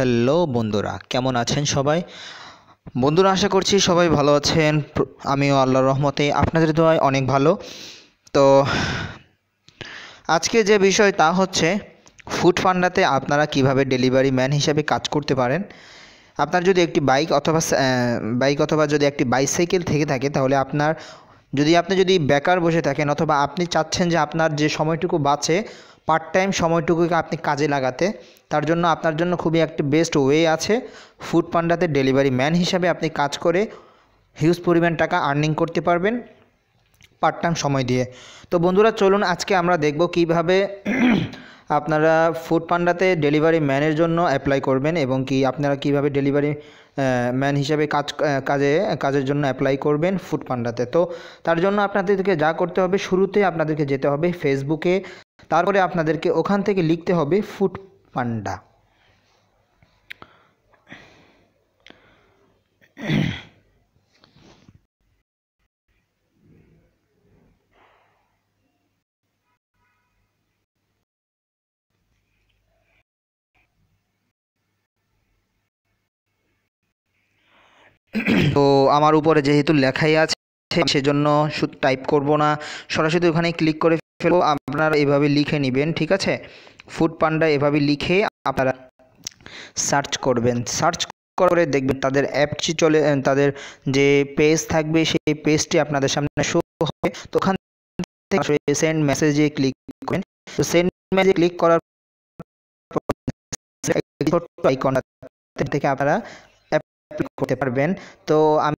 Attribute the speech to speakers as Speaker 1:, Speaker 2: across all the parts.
Speaker 1: Hello বন্ধুরা, কেমন আছেন সবাই? বন্ধুরা, আশা করছি সবাই ভালো আছেন। আমিও আল্লাহর রহমতে আপনাদের দোয়ায় অনেক ভালো। তো, আজকে যে বিষয় তা হচ্ছে ফুড পান্ডাতে আপনারা কীভাবে ডেলিভারি ম্যান হিসাবে কাজ করতে পারেন? আপনার যদি একটি বাইক অথবা বাইক অথবা যদি একটি বাইসাইকেল থেকে থাকে, তাহলে আপনার, যদি আপনি যদি বেকার বসে থাকেন অথবা আপনি চাচ্ছেন যে আপনার যে সময়টুকু বাঁচে পার্ট টাইম সময়টুকুকে আপনি কাজে লাগাতে, তার জন্য আপনার জন্য খুবই একটি বেস্ট ওয়ে আছে। ফুড পান্ডাতে ডেলিভারি ম্যান হিসাবে আপনি কাজ করে হিউজ পরিমাণ টাকা আর্নিং করতে পারবেন পার্ট টাইম সময় দিয়ে। তো বন্ধুরা, চলুন আজকে আমরা দেখব কীভাবে আপনারা ফুড পান্ডাতে ডেলিভারি ম্যানের জন্য অ্যাপ্লাই করবেন এবং কি আপনারা কীভাবে ডেলিভারি ম্যান হিসাবে কাজ কাজে, কাজের জন্য অ্যাপ্লাই করবেন ফুড পান্ডাতে তো। তার জন্য আপনাদেরকে যা করতে হবে, শুরুতে আপনাদেরকে যেতে হবে ফেসবুকে তারপরে আপনাদেরকে ওখান থেকে লিখতে হবে ফুড পান্ডা। তো আমার উপরে যেহেতু লেখাই আছে, সেজন্য শুধু টাইপ করব না। সরাসরি ওখানে ক্লিক করে ফেলব আপনারা এভাবে লিখে নেবেন, ঠিক আছে? ফুড পান্ডা এভাবে লিখে আপনারা সার্চ করবেন। সার্চ করে দেখবেন তাদের অ্যাপটি চলে, তাদের যে পেজ থাকবে, সেই পেজটি আপনাদের সামনে শো হবে। তো ওখান থেকে সেন্ড মেসেজে ক্লিক করবেন। তো সেন্ড মেসেজে ক্লিক করার আইকন থেকে আপনারা অ্যাপ্লাই করতে পারবেন। তো আমি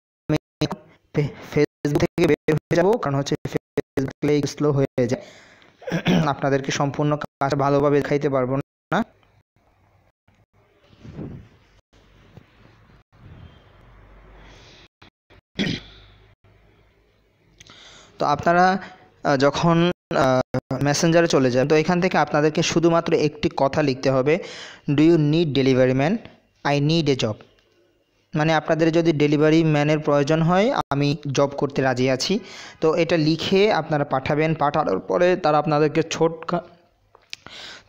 Speaker 1: ফেসবুক থেকে বের হয়ে যাব, কারণ হচ্ছে ফেসবুক স্লো হয়ে যায়। আপনাদেরকে সম্পূর্ণ কাজ ভালোভাবে দেখাইতে পারব না। তো আপনারা যখন মেসেঞ্জারে চলে যান, তো এখান থেকে আপনাদেরকে শুধুমাত্র একটি কথা লিখতে হবে। Do you need delivery man I need a job মানে আপনাদের যদি ডেলিভারি ম্যানের প্রয়োজন হয়, আমি জব করতে রাজি আছি। তো এটা লিখে আপনারা পাঠাবেন, পাঠানোর পরে তারা আপনাদেরকে ছোট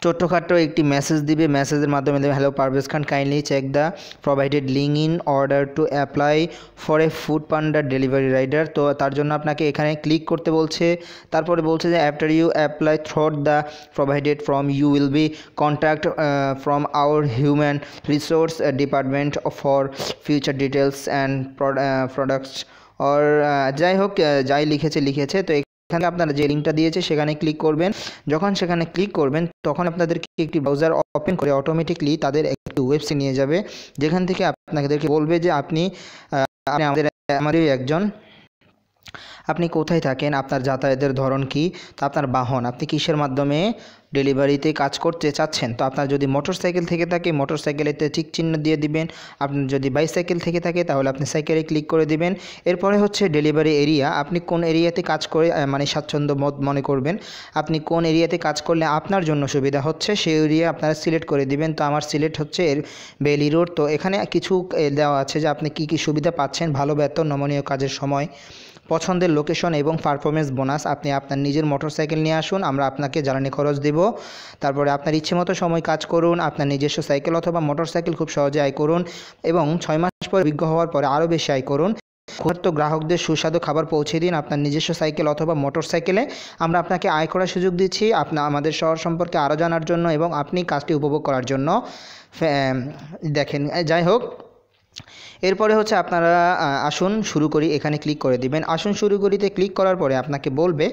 Speaker 1: ছোট্টখাটো একটি মেসেজ দিবে। মেসেজের মাধ্যমে দেবে hello Parvez Khan kindly check the provided link in order to apply for a Foodpanda delivery rider তো তার জন্য আপনাকে এখানে ক্লিক করতে বলছে। তারপরে বলছে যে after you apply through the provided from you will be contact from our human resource department for future details and products or যাই হোক আহ, যাই লিখেছে লিখেছে। তো এখানে আপনারা যে লিঙ্কটা দিয়েছে সেখানে ক্লিক করবেন। যখন সেখানে ক্লিক করবেন, তখন আপনাদেরকে একটি ব্রাউজার ওপেন করে অটোমেটিকলি তাদের একটি ওয়েবসাইট নিয়ে যাবে। যেখান থেকে আপনাদেরকে বলবে যে আপনি আমাদের আমারই একজন আপনি কোথায় থাকেন? আপনার যাতায়াতের ধরন কি? তা আপনার বাহন, আপনি কিসের মাধ্যমে ডেলিভারিতে কাজ করতে চাচ্ছেন? তো আপনার যদি মোটর সাইকেল থেকে থাকে মোটর সাইকেলেতে ঠিক চিহ্ন দিয়ে দিবেন। আপনার যদি বাইসাইকেল থেকে থাকে, তাহলে আপনি সাইকেলে ক্লিক করে দিবেন। এরপরে হচ্ছে ডেলিভারি এরিয়া আপনি কোন এরিয়াতে কাজ করে মানে স্বাচ্ছন্দ্য মনে করবেন? আপনি কোন এরিয়াতে কাজ করলে আপনার জন্য সুবিধা হচ্ছে? সেই এরিয়া আপনারা সিলেক্ট করে দিবেন। তো আমার সিলেক্ট হচ্ছে এর বেলি রোড তো এখানে কিছু দেওয়া আছে যে আপনি কি কি সুবিধা পাচ্ছেন? ভালো বেতন নমনীয় কাজের সময়। পছন্দের লোকেশন এবং পারফরমেন্স বোনাস আপনি আপনার নিজের মোটরসাইকেল নিয়ে আসুন, আমরা আপনাকে জ্বালানি খরচ দেব। তারপরে আপনার ইচ্ছে মতো সময় কাজ করুন, আপনার নিজস্ব সাইকেল অথবা মোটরসাইকেল খুব সহজে আয় করুন এবং ছয় মাস পর অভিজ্ঞ হওয়ার পরে আরও বেশি আয় করুন। ক্ষুধার্ত গ্রাহকদের সুস্বাদু খাবার পৌঁছে দিন আপনার নিজস্ব সাইকেল অথবা মোটরসাইকেলে আমরা আপনাকে আয় করার সুযোগ দিচ্ছি আপনার আমাদের শহর সম্পর্কে আরও জানার জন্য এবং আপনি কাজটি উপভোগ করার জন্য। দেখেন যাই হোক। এরপরে হচ্ছে আপনারা আসুন, শুরু করি, এখানে ক্লিক করে দিবেন। আসুন, শুরু করিতে ক্লিক করার পরে আপনাকে বলবে,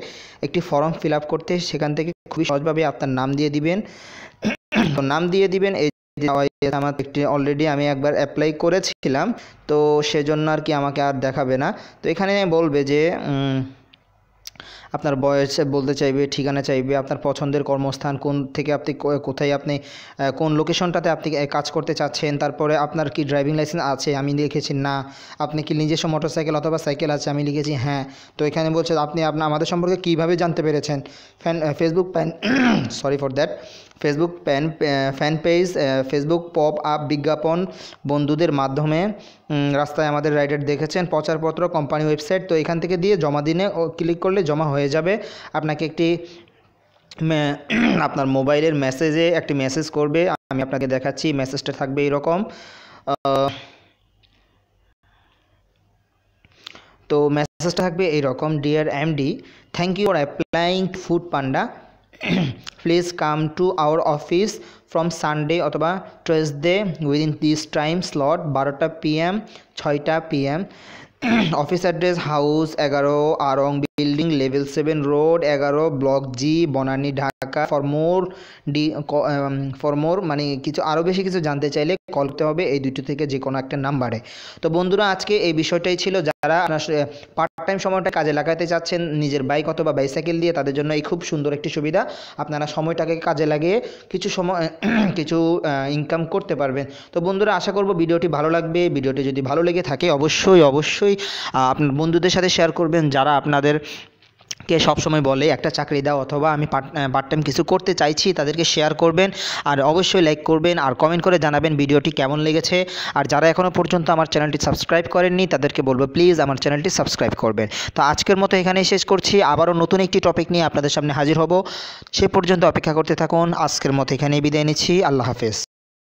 Speaker 1: একটি ফর্ম ফিল করতে, সেখান থেকে খুবই সহজভাবে আপনার নাম দিয়ে দিবেন। তো নাম দিয়ে দিবেন, এই আমার একটি অলরেডি আমি একবার অ্যাপ্লাই করেছিলাম, তো সেজন্য আর কি আমাকে আর দেখাবে না। তো এখানে বলবে যে আপনার বয়স বলতে চাইবে, ঠিকানা চাইবে, আপনার পছন্দের কর্মস্থান, কোন থেকে আপনি কোথায় আপনি কোন লোকেশনটাতে আপনি কাজ করতে চাচ্ছেন, তারপরে আপনার কি ড্রাইভিং লাইসেন্স আছে, আমি লিখেছি না, আপনি কি নিজস্ব মোটরসাইকেল অথবা সাইকেল আছে, আমি লিখেছি হ্যাঁ তো এখানে বলছে আপনি আপনার আমাদের সম্পর্কে কীভাবে জানতে পেরেছেন? Fan Facebook pan sorry for that Facebook pan fan page Facebook pop up বিজ্ঞাপন বন্ধুদের মাধ্যমে রাস্তায় আমাদের রাইডার দেখেছেন, প্রচারপত্র কোম্পানি ওয়েবসাইট তো এখান থেকে দিয়ে জমা দিনে ক্লিক করলে জমা হয়ে যাবে। আপনাকে একটি আপনার মোবাইলের মেসেজে একটি মেসেজ করবে। আমি আপনাকে দেখাচ্ছি মেসেজটা থাকবে এরকম। তো মেসেজটা থাকবে এইরকম dear MD thank you for applying Foodpanda please come to our office from Sunday অথবা Tuesday within this time slot বারোটা পিএম ছয়টা পিএম অফিস অ্যাড্রেস হাউস এগারো Aarong building level seven road এগারো block G Banani Dhaka for more D for more মানে কিছু আরও বেশি কিছু জানতে চাইলে কল করতে হবে এই দুটো থেকে যে কোনো একটা নাম্বারে তো বন্ধুরা, আজকে এই বিষয়টাই ছিল। যারা পার্ট টাইম সময়টা কাজে লাগাতে চাচ্ছেন, নিজের বাইক অথবা বাইসাইকেল দিয়ে, তাদের জন্য এই খুব সুন্দর একটি সুবিধা। আপনারা সময়টাকে কাজে লাগিয়ে কিছু সময়, কিছু ইনকাম করতে পারবেন। তো বন্ধুরা, আশা করব ভিডিওটি ভালো লাগবে। ভিডিওটি যদি ভালো লেগে থাকে, অবশ্যই অবশ্যই আপনার বন্ধুদের সাথে শেয়ার করবেন। যারা আপনাদের কে সবসময় বলে, একটা চাকরি দাও অথবা আমি পার্ট পার্ট টাইম কিছু করতে চাইছি, তাদেরকে শেয়ার করবেন আর অবশ্যই লাইক করবেন আর কমেন্ট করে জানাবেন ভিডিওটি কেমন লেগেছে। আর যারা এখনও পর্যন্ত আমার চ্যানেলটি সাবস্ক্রাইব করেননি, তাদেরকে বলব প্লিজ আমার চ্যানেলটি সাবস্ক্রাইব করবেন। তো আজকের মতো এখানেই শেষ করছি। আবারও নতুন একটি টপিক নিয়ে আপনাদের সামনে হাজির হব। সে পর্যন্ত অপেক্ষা করতে থাকুন। আজকের মতো এখানেই বিদায় নিচ্ছি। আল্লাহ হাফেজ।